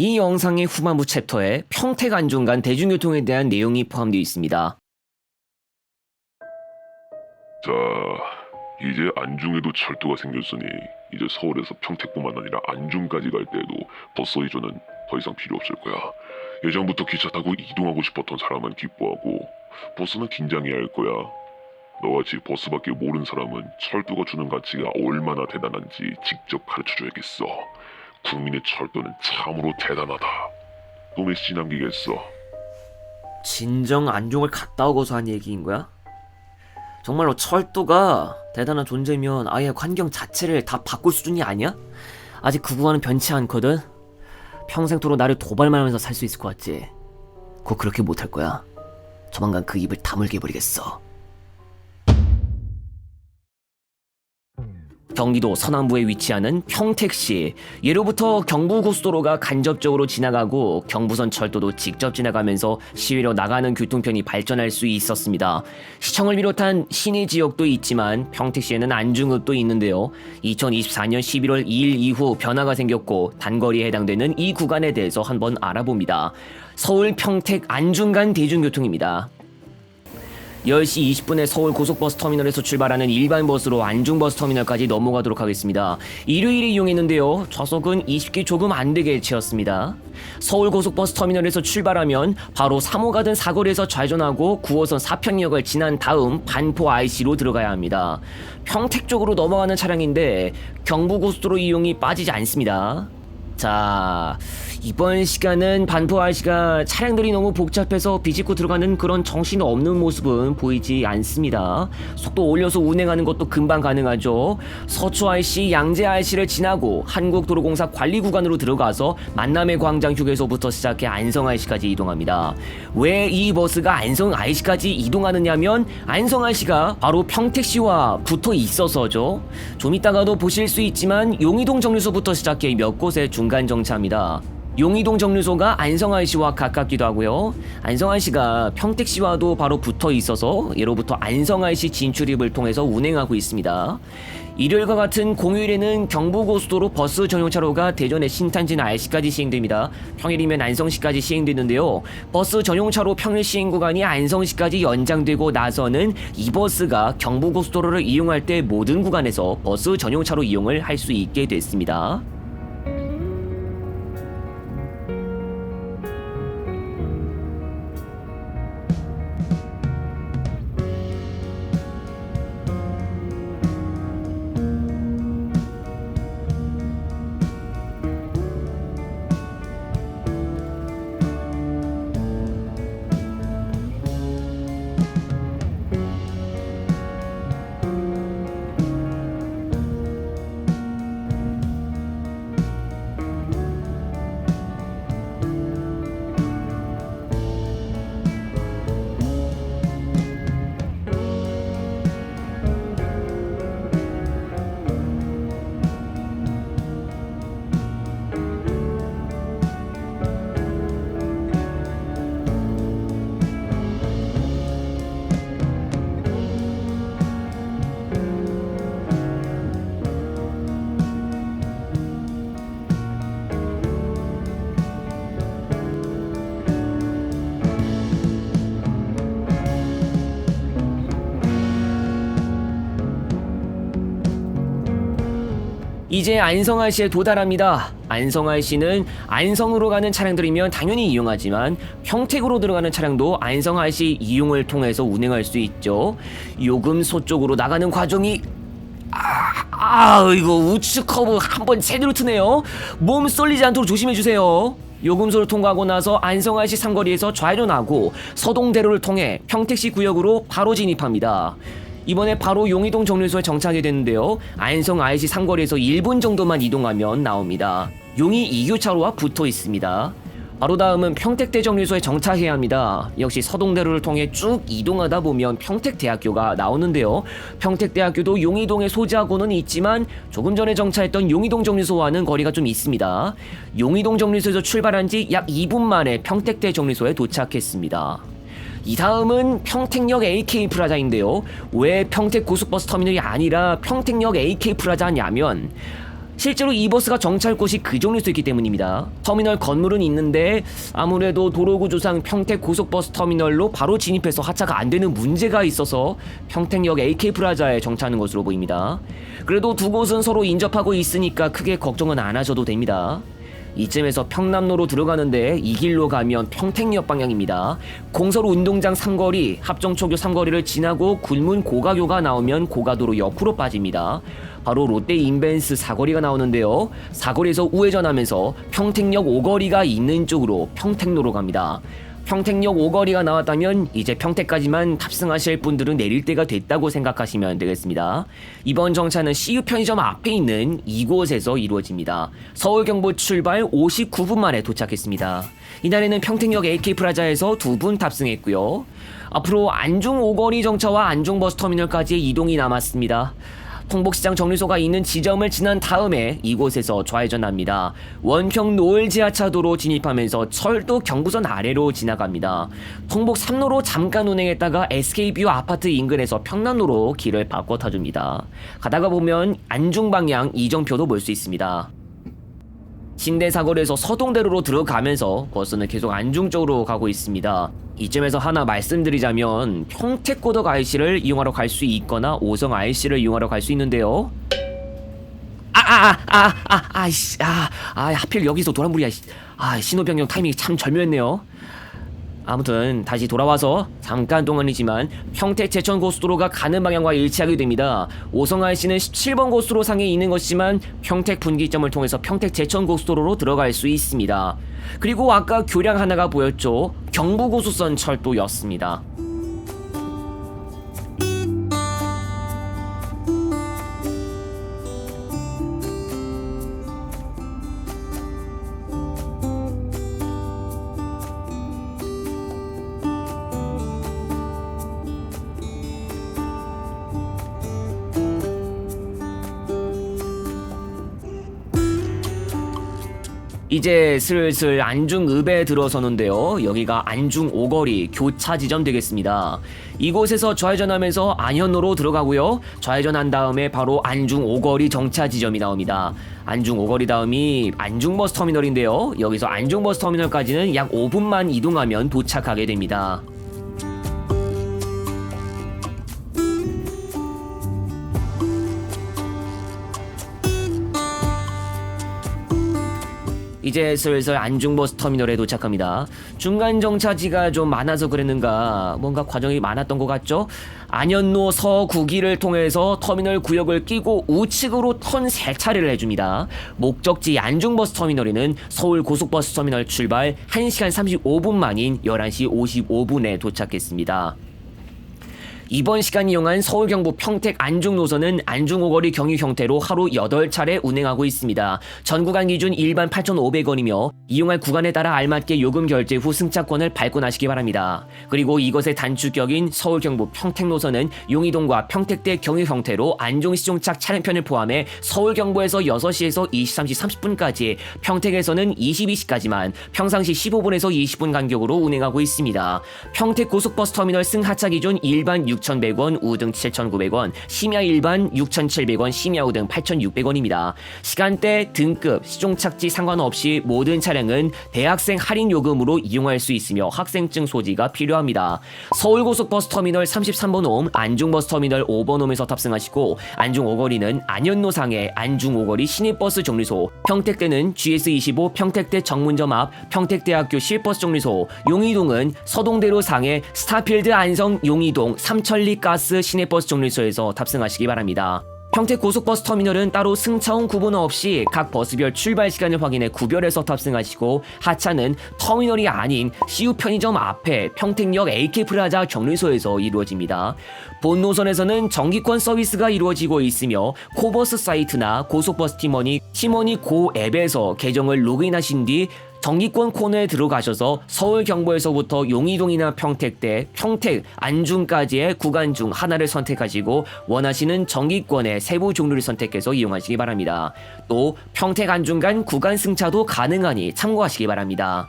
이 영상의 후반부 챕터에 평택 안중 간 대중교통에 대한 내용이 포함되어 있습니다. 자, 이제 안중에도 철도가 생겼으니 이제 서울에서 평택뿐만 아니라 안중까지 갈 때에도 버스 의존은 더 이상 필요 없을 거야. 예전부터 기차 타고 이동하고 싶었던 사람은 기뻐하고 버스는 긴장해야 할 거야. 너같이 버스밖에 모르는 사람은 철도가 주는 가치가 얼마나 대단한지 직접 가르쳐줘야겠어. 국민의 철도는 참으로 대단하다. 또 메시지 남기겠어. 진정 안중을 갔다 오고서 한 얘기인 거야? 정말로 철도가 대단한 존재면 아예 환경 자체를 다 바꿀 수준이 아니야? 아직 그 구간은 변치 않거든? 평생토록 나를 도발만 하면서 살 수 있을 것 같지? 곧 그렇게 못할 거야. 조만간 그 입을 다물게 해버리겠어. 경기도 서남부에 위치하는 평택시. 예로부터 경부고속도로가 간접적으로 지나가고 경부선 철도도 직접 지나가면서 시외로 나가는 교통편이 발전할 수 있었습니다. 시청을 비롯한 시내 지역도 있지만 평택시에는 안중읍도 있는데요. 2024년 11월 2일 이후 변화가 생겼고 단거리에 해당되는 이 구간에 대해서 한번 알아봅니다. 서울 평택 안중간 대중교통입니다. 10시 20분에 서울 고속버스 터미널에서 출발하는 일반 버스로 안중버스 터미널까지 넘어가도록 하겠습니다. 일요일에 이용했는데요. 좌석은 20개 조금 안 되게 채웠습니다. 서울 고속버스 터미널에서 출발하면 바로 3호 가든 사거리에서 좌전하고 9호선 사평역을 지난 다음 반포 IC로 들어가야 합니다. 평택 쪽으로 넘어가는 차량인데 경부고속도로 이용이 빠지지 않습니다. 자, 이번 시간은 반포 IC가 차량들이 너무 복잡해서 비집고 들어가는 그런 정신 없는 모습은 보이지 않습니다. 속도 올려서 운행하는 것도 금방 가능하죠. 서초 IC, 양재 IC를 지나고 한국도로공사 관리 구간으로 들어가서 만남의 광장 휴게소부터 시작해 안성 IC까지 이동합니다. 왜 이 버스가 안성 IC까지 이동하느냐면 안성 IC가 바로 평택시와 붙어 있어서죠. 좀 이따가도 보실 수 있지만 용의동 정류소부터 시작해 몇 곳에 중간 정차합니다. 용의동 정류소가 안성IC와 가깝기도 하고요. 안성IC가 평택시와도 바로 붙어 있어서 예로부터 안성IC 진출입을 통해서 운행하고 있습니다. 일요일과 같은 공휴일에는 경부고속도로 버스 전용차로가 대전의 신탄진 IC까지 시행됩니다. 평일이면 안성시까지 시행되는데요. 버스 전용차로 평일 시행 구간이 안성시까지 연장되고 나서는 이 버스가 경부고속도로를 이용할 때 모든 구간에서 버스 전용차로 이용을 할 수 있게 됐습니다. 이제 안성RC에 도달합니다. 안성RC는 안성으로 가는 차량들이면 당연히 이용하지만 평택으로 들어가는 차량도 안성RC 이용을 통해서 운행할 수 있죠. 요금소 쪽으로 나가는 과정이 아, 아 이거 우측 커브 한번 제대로 트네요. 몸 쏠리지 않도록 조심해 주세요. 요금소를 통과하고 나서 안성RC 삼거리에서 좌회전하고 서동대로를 통해 평택시 구역으로 바로 진입합니다. 이번에 바로 용의동 정류소에 정차하게 되는데요. 안성 IC 삼거리에서 1분 정도만 이동하면 나옵니다. 용의 2교차로와 붙어 있습니다. 바로 다음은 평택대 정류소에 정차해야 합니다. 역시 서동대로를 통해 쭉 이동하다 보면 평택대학교가 나오는데요. 평택대학교도 용의동에 소지하고는 있지만 조금 전에 정차했던 용의동 정류소와는 거리가 좀 있습니다. 용의동 정류소에서 출발한 지 약 2분 만에 평택대 정류소에 도착했습니다. 이 다음은 평택역 AK 프라자인데요. 왜 평택 고속버스 터미널이 아니라 평택역 AK 프라자냐면 실제로 이 버스가 정차할 곳이 그 종류일 수 있기 때문입니다. 터미널 건물은 있는데 아무래도 도로 구조상 평택 고속버스 터미널로 바로 진입해서 하차가 안 되는 문제가 있어서 평택역 AK 프라자에 정차하는 것으로 보입니다. 그래도 두 곳은 서로 인접하고 있으니까 크게 걱정은 안 하셔도 됩니다. 이쯤에서 평남로로 들어가는데 이 길로 가면 평택역 방향입니다. 공서로 운동장 삼거리, 합정초교 삼거리를 지나고 굴문 고가교가 나오면 고가도로 옆으로 빠집니다. 바로 롯데 인벤스 사거리가 나오는데요. 사거리에서 우회전하면서 평택역 오거리가 있는 쪽으로 평택로로 갑니다. 평택역 오거리가 나왔다면 이제 평택까지만 탑승하실 분들은 내릴 때가 됐다고 생각하시면 되겠습니다. 이번 정차는 CU 편의점 앞에 있는 이곳에서 이루어집니다. 서울 경부 출발 59분 만에 도착했습니다. 이날에는 평택역 AK 프라자에서 두 분 탑승했고요. 앞으로 안중 오거리 정차와 안중 버스 터미널까지의 이동이 남았습니다. 통복시장 정류소가 있는 지점을 지난 다음에 이곳에서 좌회전합니다. 원평 노을 지하차도로 진입하면서 철도 경부선 아래로 지나갑니다. 통복 3로로 잠깐 운행했다가 SK뷰 아파트 인근에서 평남로로 길을 바꿔 타줍니다. 가다가 보면 안중 방향 이정표도 볼 수 있습니다. 신대사거리에서 서동대로로 들어가면서 버스는 계속 안중 쪽으로 가고 있습니다. 이쯤에서 하나 말씀드리자면 평택고덕 IC를 이용하러 갈 수 있거나 오성 IC를 이용하러 갈 수 있는데요. 아아아아아 아이씨 아, 아 하필 여기서 도란불이야. 씨. 아 신호 변경 타이밍이 참 절묘했네요. 아무튼 다시 돌아와서 잠깐 동안이지만 평택 제천 고속도로가 가는 방향과 일치하게 됩니다. 오성아 씨는 17번 고속도로 상에 있는 것이지만 평택 분기점을 통해서 평택 제천 고속도로로 들어갈 수 있습니다. 그리고 아까 교량 하나가 보였죠. 경부고속선 철도였습니다. 이제 슬슬 안중읍에 들어서는데요. 여기가 안중 오거리 교차 지점 되겠습니다. 이곳에서 좌회전하면서 안현로로 들어가고요. 좌회전한 다음에 바로 안중 오거리 정차 지점이 나옵니다. 안중 오거리 다음이 안중버스 터미널인데요. 여기서 안중버스 터미널까지는 약 5분만 이동하면 도착하게 됩니다. 이제 슬슬 안중버스 터미널에 도착합니다. 중간 정차지가 좀 많아서 그랬는가 뭔가 과정이 많았던 것 같죠? 안현로 서구기를 통해서 터미널 구역을 끼고 우측으로 턴 세 차례를 해줍니다. 목적지 안중버스 터미널에는 서울 고속버스 터미널 출발 1시간 35분 만인 11시 55분에 도착했습니다. 이번 시간 이용한 서울 경부 평택 안중 노선은 안중 오거리 경유 형태로 하루 8차례 운행하고 있습니다. 전 구간 기준 일반 8,500원이며 이용할 구간에 따라 알맞게 요금 결제 후 승차권을 발권하시기 바랍니다. 그리고 이것의 단축격인 서울 경부 평택 노선은 용의동과 평택대 경유 형태로 안중 시종착 차량편을 포함해 서울 경부에서 6시에서 23시 30분까지 평택에서는 22시까지만 평상시 15분에서 20분 간격으로 운행하고 있습니다. 평택 고속버스 터미널 승하차 기준 일반 6,100원, 우등 7,900원, 심야 일반 6,700원, 심야 우등 8,600원입니다. 시간대, 등급, 시종착지 상관없이 모든 차량은 대학생 할인 요금으로 이용할 수 있으며 학생증 소지가 필요합니다. 서울고속버스 터미널 33번 홈, 안중버스 터미널 5번 홈에서 탑승하시고 안중 오거리는 안현로상의 안중 오거리 신입버스 정류소, 평택대는 GS25 평택대 정문점 앞 평택대학교 시외버스 정류소, 용의동은 서동대로 상의 스타필드 안성 용의동 삼천리 가스 시내버스 정류소에서 탑승하시기 바랍니다. 평택 고속버스 터미널은 따로 승차원 구분 없이 각 버스별 출발 시간을 확인해 구별해서 탑승하시고 하차는 터미널이 아닌 CU 편의점 앞에 평택역 AK 프라자 정류소에서 이루어집니다. 본 노선에서는 정기권 서비스가 이루어지고 있으며 코버스 사이트나 고속버스 팀원이 팀원이 고 앱에서 계정을 로그인하신 뒤 정기권 코너에 들어가셔서 서울 경보에서부터 용의동이나 평택대, 평택, 안중까지의 구간 중 하나를 선택하시고 원하시는 정기권의 세부 종류를 선택해서 이용하시기 바랍니다. 또 평택 안중 간 구간 승차도 가능하니 참고하시기 바랍니다.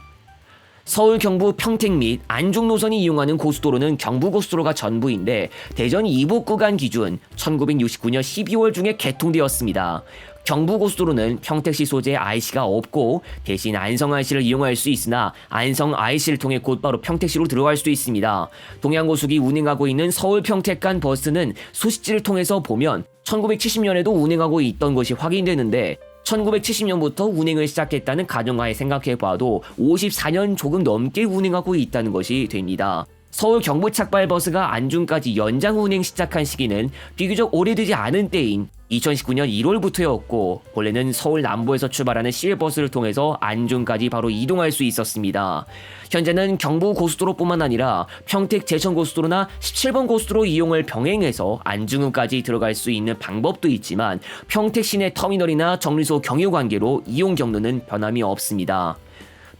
서울 경부 평택 및 안중 노선이 이용하는 고속도로는 경부고속도로가 전부인데 대전 이북 구간 기준 1969년 12월 중에 개통되었습니다. 경부고속도로는 평택시 소재 IC가 없고 대신 안성 IC를 이용할 수 있으나 안성 IC를 통해 곧바로 평택시로 들어갈 수 있습니다. 동양고속이 운행하고 있는 서울 평택 간 버스는 소식지를 통해서 보면 1970년에도 운행하고 있던 것이 확인되는데 1970년부터 운행을 시작했다는 가정하에 생각해봐도 54년 조금 넘게 운행하고 있다는 것이 됩니다. 서울 경부 착발 버스가 안중까지 연장 운행 시작한 시기는 비교적 오래되지 않은 때인 2019년 1월부터였고 원래는 서울 남부에서 출발하는 시외버스를 통해서 안중까지 바로 이동할 수 있었습니다. 현재는 경부 고속도로뿐만 아니라 평택 제천 고속도로나 17번 고속도로 이용을 병행해서 안중까지 들어갈 수 있는 방법도 있지만 평택 시내 터미널이나 정류소 경유 관계로 이용 경로는 변함이 없습니다.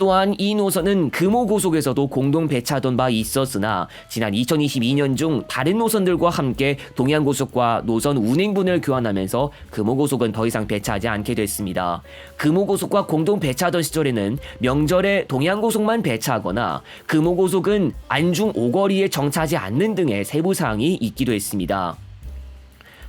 또한 이 노선은 금호 고속에서도 공동 배차하던 바 있었으나 지난 2022년 중 다른 노선들과 함께 동양 고속과 노선 운행분을 교환하면서 금호 고속은 더 이상 배차하지 않게 됐습니다. 금호 고속과 공동 배차하던 시절에는 명절에 동양 고속만 배차하거나 금호 고속은 안중 오거리에 정차하지 않는 등의 세부 사항이 있기도 했습니다.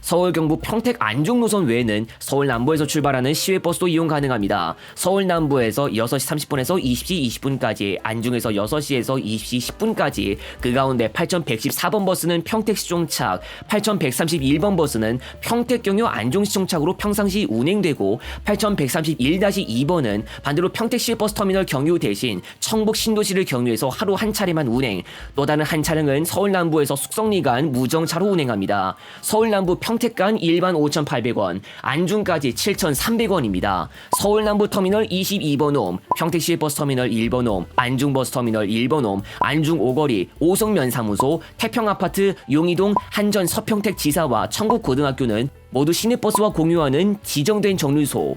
서울 경부 평택 안중 노선 외에는 서울 남부에서 출발하는 시외버스도 이용 가능합니다. 서울 남부에서 6시 30분에서 20시 20분까지, 안중에서 6시에서 20시 10분까지, 그 가운데 8114번 버스는 평택 시 종착, 8131번 버스는 평택 경유 안중 시 종착으로 평상시 운행되고 8131-2번은 반대로 평택시 버스 터미널 경유 대신 청북 신도시를 경유해서 하루 한 차례만 운행, 또 다른 한 차량은 서울 남부에서 숙성리 간 무정차로 운행합니다. 서울 남부 평 택간 일반 5,800원, 안중까지 7,300원입니다. 서울 남부 터미널 22번 홈, 평택시 버스 터미널 1번 홈, 안중 버스 터미널 1번 홈, 안중 오거리, 오성면 사무소, 태평 아파트, 용이동 한전 서평택 지사와 청국 고등학교는 모두 시내버스와 공유하는 지정된 정류소.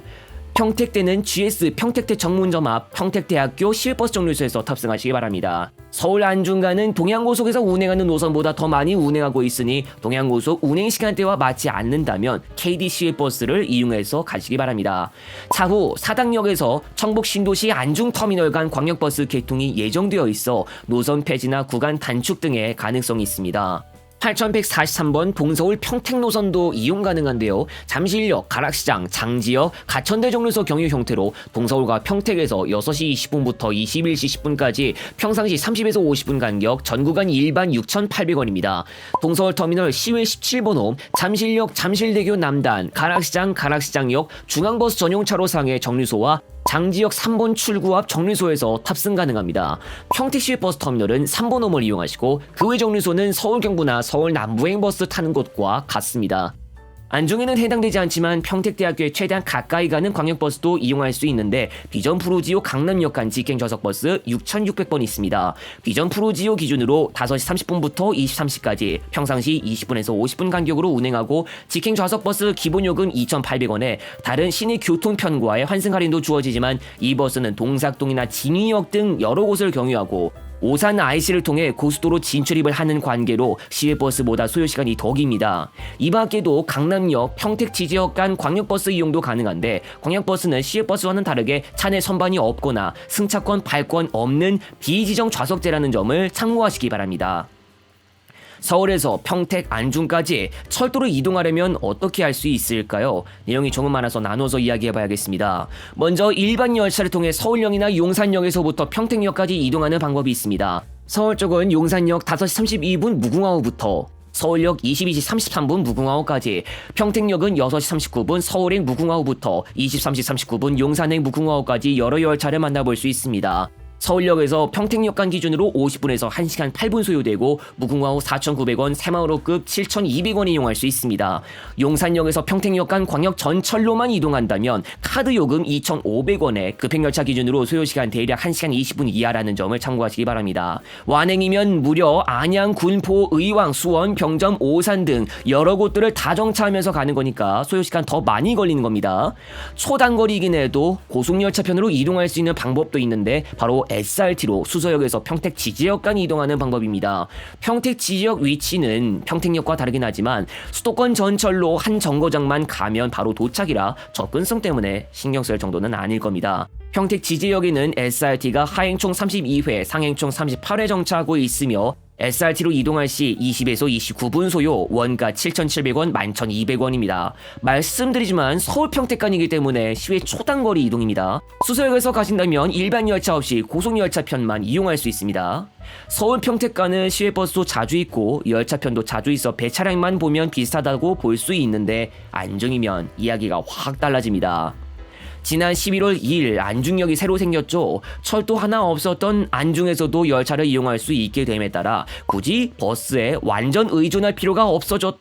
평택대는 GS 평택대 정문점 앞 평택대학교 시외버스 정류소에서 탑승하시기 바랍니다. 서울 안중간은 동양고속에서 운행하는 노선보다 더 많이 운행하고 있으니 동양고속 운행 시간대와 맞지 않는다면 KD 시외버스를 이용해서 가시기 바랍니다. 차후 사당역에서 청북 신도시 안중터미널 간 광역버스 개통이 예정되어 있어 노선 폐지나 구간 단축 등의 가능성이 있습니다. 8143번 동서울 평택 노선도 이용 가능한데요. 잠실역, 가락시장, 장지역, 가천대 정류소 경유 형태로 동서울과 평택에서 6시 20분부터 21시 10분까지 평상시 30에서 50분 간격 전 구간 일반 6,800원입니다. 동서울 터미널 시외 17번 홈, 잠실역, 잠실대교 남단, 가락시장, 가락시장역, 중앙버스 전용 차로상의 정류소와 장지역 3번 출구 앞 정류소에서 탑승 가능합니다. 평택시 버스 터미널은 3번 홈을 이용하시고 그 외 정류소는 서울 경부나 서울 남부행 버스 타는 곳과 같습니다. 안중에는 해당되지 않지만 평택대학교에 최대한 가까이 가는 광역버스도 이용할 수 있는데 비전 프로지오 강남역 간 직행 좌석버스 6,600번 있습니다. 비전 프로지오 기준으로 5시 30분부터 23시까지 평상시 20분에서 50분 간격으로 운행하고 직행 좌석버스 기본요금 2,800원에 다른 시내 교통편과의 환승 할인도 주어지지만 이 버스는 동삭동이나 진위역 등 여러 곳을 경유하고 오산 IC를 통해 고속도로 진출입을 하는 관계로 시외버스보다 소요시간이 더 깁니다. 이 밖에도 강남역, 평택 지 지역 간 광역버스 이용도 가능한데 광역버스는 시외버스와는 다르게 차내 선반이 없거나 승차권 발권 없는 비지정 좌석제라는 점을 참고하시기 바랍니다. 서울에서 평택 안중까지 철도로 이동하려면 어떻게 할 수 있을까요? 내용이 조금 많아서 나눠서 이야기해봐야겠습니다. 먼저 일반 열차를 통해 서울역이나 용산역에서부터 평택역까지 이동하는 방법이 있습니다. 서울 쪽은 용산역 5시 32분 무궁화호부터 서울역 22시 33분 무궁화호까지, 평택역은 6시 39분 서울행 무궁화호부터 23시 39분 용산행 무궁화호까지 여러 열차를 만나볼 수 있습니다. 서울역에서 평택역 간 기준으로 50분에서 1시간 8분 소요되고 무궁화호 4,900원, 새마을호급 7,200원 이용할 수 있습니다. 용산역에서 평택역 간 광역 전철로만 이동한다면 카드 요금 2,500원에 급행열차 기준으로 소요시간 대략 1시간 20분 이하라는 점을 참고하시기 바랍니다. 완행이면 무려 안양, 군포, 의왕, 수원, 병점, 오산 등 여러 곳들을 다 정차하면서 가는 거니까 소요시간 더 많이 걸리는 겁니다. 초단거리이긴 해도 고속열차편으로 이동할 수 있는 방법도 있는데 바로 SRT로 수서역에서 평택 지지역 간 이동하는 방법입니다. 평택 지지역 위치는 평택역과 다르긴 하지만 수도권 전철로 한 정거장만 가면 바로 도착이라 접근성 때문에 신경 쓸 정도는 아닐 겁니다. 평택 지지역에는 SRT가 하행 총 32회, 상행 총 38회 정차하고 있으며 SRT로 이동할 시 20에서 29분 소요 원가 7,700원, 11,200원입니다. 말씀드리지만 서울 평택간이기 때문에 시외 초단거리 이동입니다. 수서역에서 가신다면 일반 열차 없이 고속열차 편만 이용할 수 있습니다. 서울 평택간은 시외버스도 자주 있고 열차편도 자주 있어 배 차량만 보면 비슷하다고 볼 수 있는데 안중이면 이야기가 확 달라집니다. 지난 11월 2일 안중역이 새로 생겼죠. 철도 하나 없었던 안중에서도 열차를 이용할 수 있게 됨에 따라 굳이 버스에 완전 의존할 필요가 없어졌.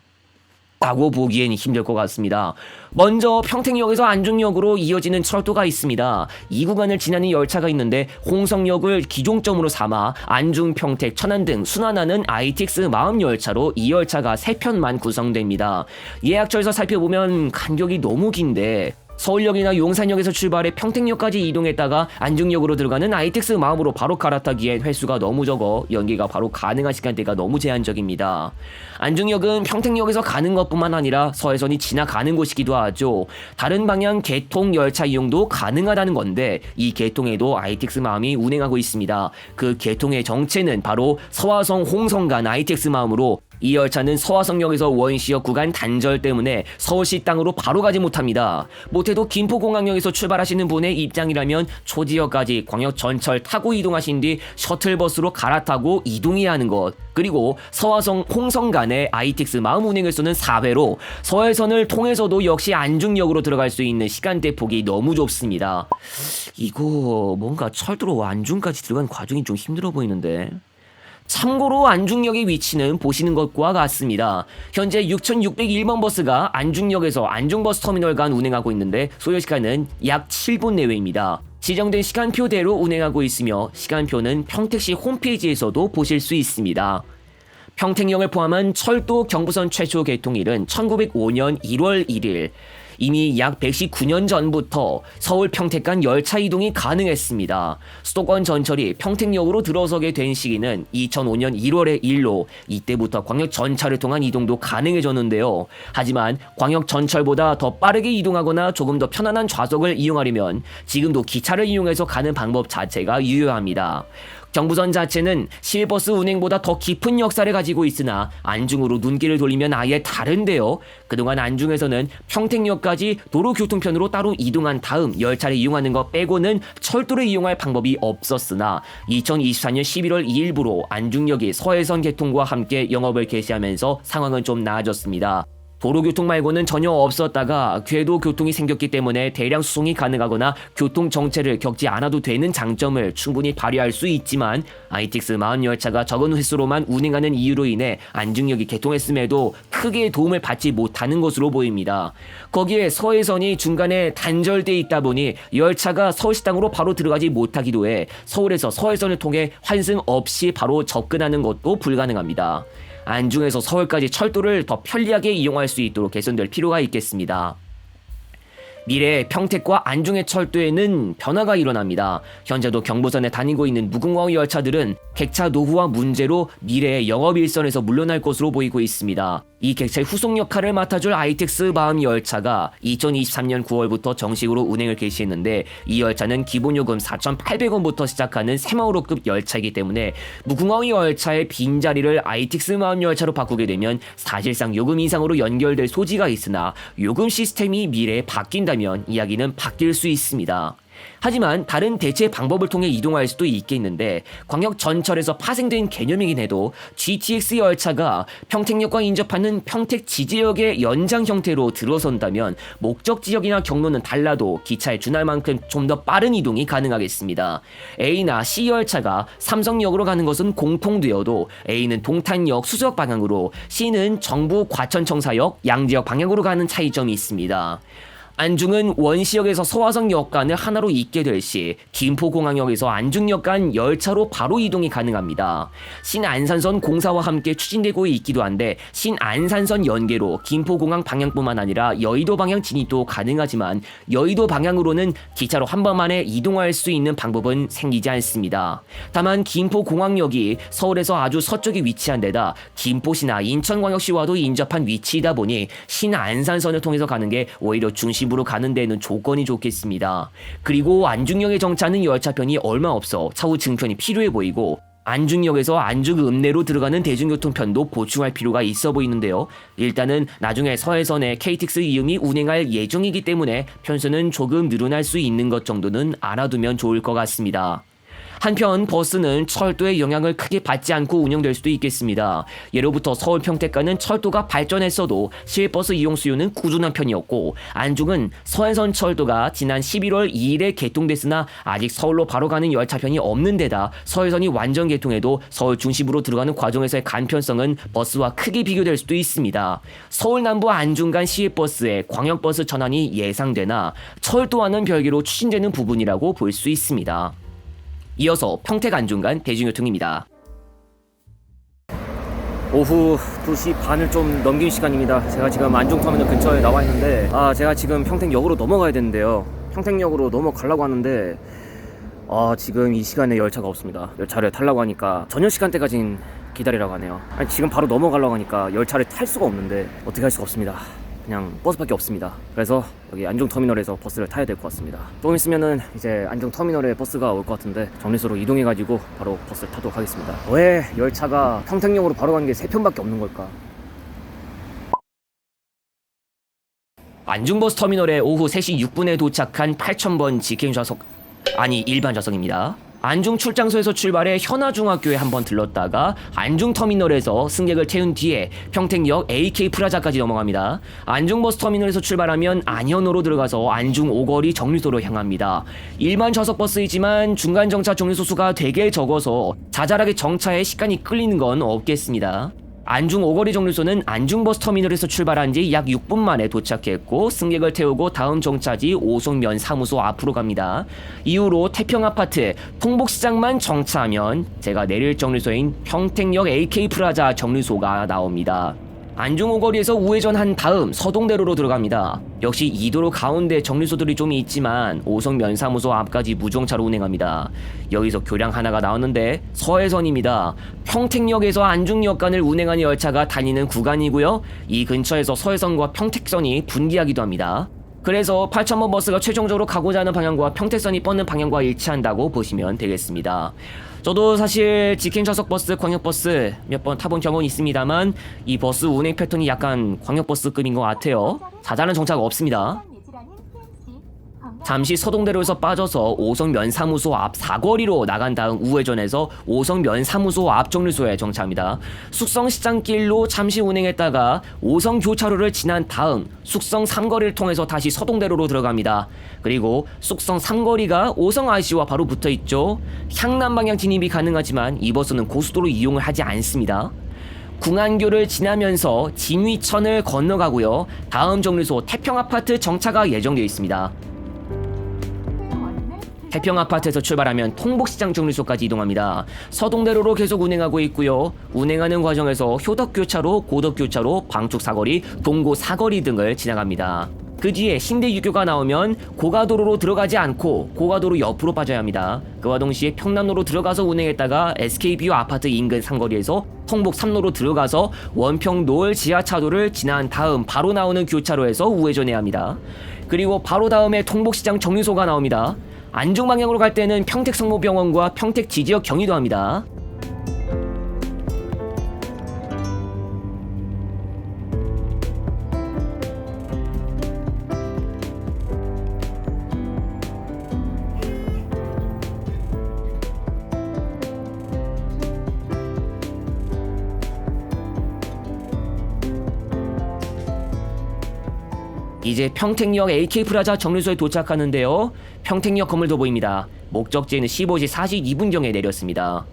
다고 보기엔 힘들 것 같습니다. 먼저 평택역에서 안중역으로 이어지는 철도가 있습니다. 이 구간을 지나는 열차가 있는데 홍성역을 기종점으로 삼아 안중, 평택, 천안 등 순환하는 ITX 마음 열차로 이 열차가 세 편만 구성됩니다. 예약처에서 살펴보면 간격이 너무 긴데 서울역이나 용산역에서 출발해 평택역까지 이동했다가 안중역으로 들어가는 ITX 마음으로 바로 갈아타기엔 횟수가 너무 적어 연기가 바로 가능한 시간대가 너무 제한적입니다. 안중역은 평택역에서 가는 것뿐만 아니라 서해선이 지나가는 곳이기도 하죠. 다른 방향 개통 열차 이용도 가능하다는 건데 이 개통에도 ITX 마음이 운행하고 있습니다. 그 개통의 정체는 바로 서화성 홍성 간 ITX 마음으로 이 열차는 서화성역에서 원시역 구간 단절 때문에 서울시 땅으로 바로 가지 못합니다. 못해도 김포공항역에서 출발하시는 분의 입장이라면 초지역까지 광역 전철 타고 이동하신 뒤 셔틀버스로 갈아타고 이동해야 하는 것. 그리고 서화성 홍성 간의 ITX 마음 운행을 쏘는 4회로 서해선을 통해서도 역시 안중역으로 들어갈 수 있는 시간대 폭이 너무 좁습니다. 이거 뭔가 철도로 안중까지 들어간 과정이 좀 힘들어 보이는데. 참고로 안중역의 위치는 보시는 것과 같습니다. 현재 6601번 버스가 안중역에서 안중버스 터미널 간 운행하고 있는데 소요 시간은 약 7분 내외입니다. 지정된 시간표대로 운행하고 있으며 시간표는 평택시 홈페이지에서도 보실 수 있습니다. 평택역을 포함한 철도 경부선 최초 개통일은 1905년 1월 1일. 이미 약 119년 전부터 서울 평택 간 열차 이동이 가능했습니다. 수도권 전철이 평택역으로 들어서게 된 시기는 2005년 1월의 일로 이때부터 광역 전차를 통한 이동도 가능해졌는데요. 하지만 광역 전철보다 더 빠르게 이동하거나 조금 더 편안한 좌석을 이용하려면 지금도 기차를 이용해서 가는 방법 자체가 유효합니다. 경부선 자체는 시외버스 운행보다 더 깊은 역사를 가지고 있으나 안중으로 눈길을 돌리면 아예 다른데요. 그동안 안중에서는 평택역까지 도로교통편으로 따로 이동한 다음 열차를 이용하는 것 빼고는 철도를 이용할 방법이 없었으나 2024년 11월 2일부로 안중역이 서해선 개통과 함께 영업을 개시하면서 상황은 좀 나아졌습니다. 도로교통 말고는 전혀 없었다가 궤도 교통이 생겼기 때문에 대량 수송이 가능하거나 교통 정체를 겪지 않아도 되는 장점을 충분히 발휘할 수 있지만 ITX 마흔 열차가 적은 횟수로만 운행하는 이유로 인해 안중역이 개통했음에도 크게 도움을 받지 못하는 것으로 보입니다. 거기에 서해선이 중간에 단절돼 있다 보니 열차가 서울시 땅으로 바로 들어가지 못하기도 해 서울에서 서해선을 통해 환승 없이 바로 접근하는 것도 불가능합니다. 안중에서 서울까지 철도를 더 편리하게 이용할 수 있도록 개선될 필요가 있겠습니다. 미래 평택과 안중의 철도에는 변화가 일어납니다. 현재도 경부선에 다니고 있는 무궁화 열차들은 객차 노후화 문제로 미래의 영업 일선에서 물러날 것으로 보이고 있습니다. 이 객차의 후속 역할을 맡아줄 ITX 마음 열차가 2023년 9월부터 정식으로 운행을 개시했는데 이 열차는 기본 요금 4,800원부터 시작하는 새마을호급 열차이기 때문에 무궁화 열차의 빈자리를 ITX 마음 열차로 바꾸게 되면 사실상 요금 이상으로 연결될 소지가 있으나 요금 시스템이 미래에 바뀐다 면 이야기는 바뀔 수 있습니다. 하지만 다른 대체 방법을 통해 이동할 수도 있겠는데 광역 전철에서 파생된 개념이긴 해도 GTX 열차가 평택역과 인접하는 평택 지지역의 연장 형태로 들어선다면 목적 지역이나 경로는 달라도 기차에 준할 만큼 좀 더 빠른 이동이 가능하겠습니다. A나 C 열차가 삼성역으로 가는 것은 공통되어도 A는 동탄역 수서역 방향으로 C는 정부 과천청사역 양지역 방향으로 가는 차이점이 있습니다. 안중은 원시역에서 서화성역 간을 하나로 잇게 될 시 김포공항역에서 안중역 간 열차로 바로 이동이 가능합니다. 신안산선 공사와 함께 추진되고 있기도 한데 신안산선 연계로 김포공항 방향뿐만 아니라 여의도 방향 진입도 가능하지만 여의도 방향으로는 기차로 한 번 만에 이동할 수 있는 방법은 생기지 않습니다. 다만 김포공항역이 서울에서 아주 서쪽에 위치한 데다 김포시나 인천광역시와도 인접한 위치이다 보니 신안산선을 통해서 가는 게 오히려 중심 집으로 가는 데는 조건이 좋겠습니다. 그리고 안중역에 정차하는 열차편이 얼마 없어 차후 증편이 필요해 보이고 안중역에서 안중 읍내로 들어가는 대중교통편도 보충할 필요가 있어 보이는데요. 일단은 나중에 서해선에 KTX 이음이 운행할 예정이기 때문에 편수는 조금 늘어날 수 있는 것 정도는 알아두면 좋을 것 같습니다. 한편 버스는 철도의 영향을 크게 받지 않고 운영될 수도 있겠습니다. 예로부터 서울 평택가는 철도가 발전했어도 시외버스 이용 수요는 꾸준한 편이었고 안중은 서해선 철도가 지난 11월 2일에 개통됐으나 아직 서울로 바로 가는 열차편이 없는 데다 서해선이 완전 개통해도 서울 중심부로 들어가는 과정에서의 간편성은 버스와 크게 비교될 수도 있습니다. 서울 남부 안중 간 시외버스의 광역버스 전환이 예상되나 철도와는 별개로 추진되는 부분이라고 볼 수 있습니다. 이어서 평택 안중간 대중교통입니다. 오후 2시 반을 좀 넘긴 시간입니다. 제가 지금 안중터미널 근처에 나와 있는데 아 제가 지금 평택역으로 넘어가야 되는데요. 평택역으로 넘어가려고 하는데 아 지금 이 시간에 열차가 없습니다. 열차를 타려고 하니까 저녁 시간대까진 기다리라고 하네요. 아니 지금 바로 넘어가려고 하니까 열차를 탈 수가 없는데 어떻게 할 수가 없습니다. 그냥 버스밖에 없습니다. 그래서 여기 안중터미널에서 버스를 타야 될 것 같습니다. 조금 있으면은 이제 안중터미널에 버스가 올 것 같은데 정리소로 이동해가지고 바로 버스를 타도록 하겠습니다. 왜 열차가 평택역으로 바로 가는 게세 편밖에 없는 걸까? 안중버스 터미널에 오후 3시 6분에 도착한 8000번 직행 좌석 아니 일반 좌석입니다. 안중 출장소에서 출발해 현아중학교에 한번 들렀다가 안중 터미널에서 승객을 태운 뒤에 평택역 AK 프라자까지 넘어갑니다. 안중 버스 터미널에서 출발하면 안현호로 들어가서 안중 오거리 정류소로 향합니다. 일반 좌석 버스이지만 중간 정차 정류소 수가 되게 적어서 자잘하게 정차에 시간이 끌리는 건 없겠습니다. 안중 오거리 정류소는 안중버스 터미널에서 출발한 지 약 6분 만에 도착했고 승객을 태우고 다음 정차지 오송면 사무소 앞으로 갑니다. 이후로 태평 아파트, 통복시장만 정차하면 제가 내릴 정류소인 평택역 AK 프라자 정류소가 나옵니다. 안중 오거리에서 우회전 한 다음 서동대로로 들어갑니다. 역시 이도로 가운데 정류소들이 좀 있지만 오성 면사무소 앞까지 무정차로 운행합니다. 여기서 교량 하나가 나왔는데 서해선입니다. 평택역에서 안중역 간을 운행하는 열차가 다니는 구간이고요. 이 근처에서 서해선과 평택선이 분기하기도 합니다. 그래서 8,000번 버스가 최종적으로 가고자 하는 방향과 평택선이 뻗는 방향과 일치한다고 보시면 되겠습니다. 저도 사실 직행 좌석 버스, 광역 버스 몇 번 타본 경험이 있습니다만 이 버스 운행 패턴이 약간 광역 버스급인 것 같아요. 자잘한 정차가 없습니다. 잠시 서동대로에서 빠져서 오성 면사무소 앞 사거리로 나간 다음 우회전해서 오성 면사무소 앞 정류소에 정차합니다. 숙성 시장길로 잠시 운행했다가 오성 교차로를 지난 다음 숙성 삼거리를 통해서 다시 서동대로로 들어갑니다. 그리고 숙성 삼거리가 오성 IC와 바로 붙어 있죠. 향남 방향 진입이 가능하지만 이 버스는 고속도로 이용을 하지 않습니다. 궁안교를 지나면서 진위천을 건너가고요. 다음 정류소 태평아파트 정차가 예정되어 있습니다. 태평 아파트에서 출발하면 통복시장 정류소까지 이동합니다. 서동대로로 계속 운행하고 있고요. 운행하는 과정에서 효덕교차로, 고덕교차로, 방축 사거리, 동고 사거리 등을 지나갑니다. 그 뒤에 신대 유교가 나오면 고가도로로 들어가지 않고 고가도로 옆으로 빠져야 합니다. 그와 동시에 평남로로 들어가서 운행했다가 SK뷰 아파트 인근 상거리에서 통복 3로로 들어가서 원평 노을 지하차도를 지난 다음 바로 나오는 교차로에서 우회전해야 합니다. 그리고 바로 다음에 통복시장 정류소가 나옵니다. 안중 방향으로 갈 때는 평택 성모병원과 평택 지지역 경의도 합니다. 이제 평택역 AK 프라자 정류소에 도착하는데요. 평택역 건물도 보입니다. 목적지에는 15시 42분경에 내렸습니다.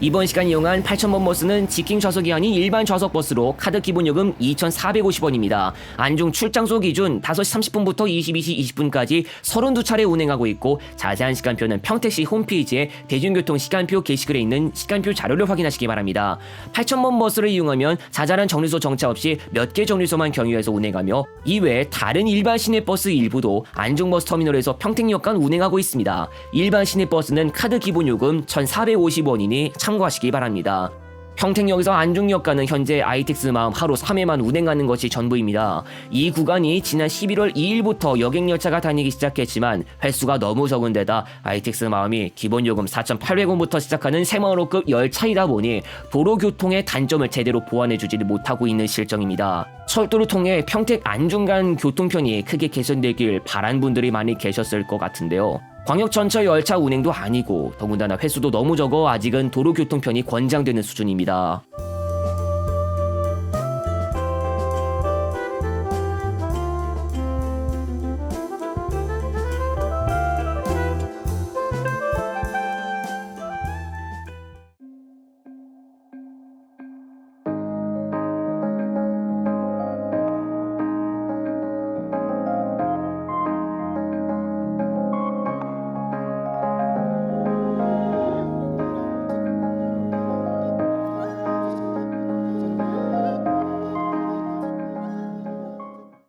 이번 시간 이용한 8,000번 버스는 직행 좌석이 아닌 일반 좌석 버스로 카드 기본 요금 2,450원입니다. 안중 출장소 기준 5시 30분부터 22시 20분까지 32차례 운행하고 있고 자세한 시간표는 평택시 홈페이지에 대중교통 시간표 게시글에 있는 시간표 자료를 확인하시기 바랍니다. 8,000번 버스를 이용하면 자잘한 정류소 정차 없이 몇 개 정류소만 경유해서 운행하며 이외에 다른 일반 시내버스 일부도 안중버스 터미널에서 평택역 간 운행하고 있습니다. 일반 시내버스는 카드 기본 요금 1,450원이니 참 고하시기 바랍니다. 평택역에서 안중역 가는 현재 ITX 마음 하루 3회만 운행하는 것이 전부입니다. 이 구간이 지난 11월 2일부터 여객열차가 다니기 시작했지만 횟수가 너무 적은 데다 ITX 마음이 기본요금 4,800원부터 시작하는 새마을호급 열차이다 보니 도로교통의 단점을 제대로 보완해주지를 못하고 있는 실정입니다. 철도를 통해 평택 안중 간 교통편이 크게 개선되길 바란 분들이 많이 계셨을 것 같은데요. 광역 전철 열차 운행도 아니고 더군다나 횟수도 너무 적어 아직은 도로 교통편이 권장되는 수준입니다.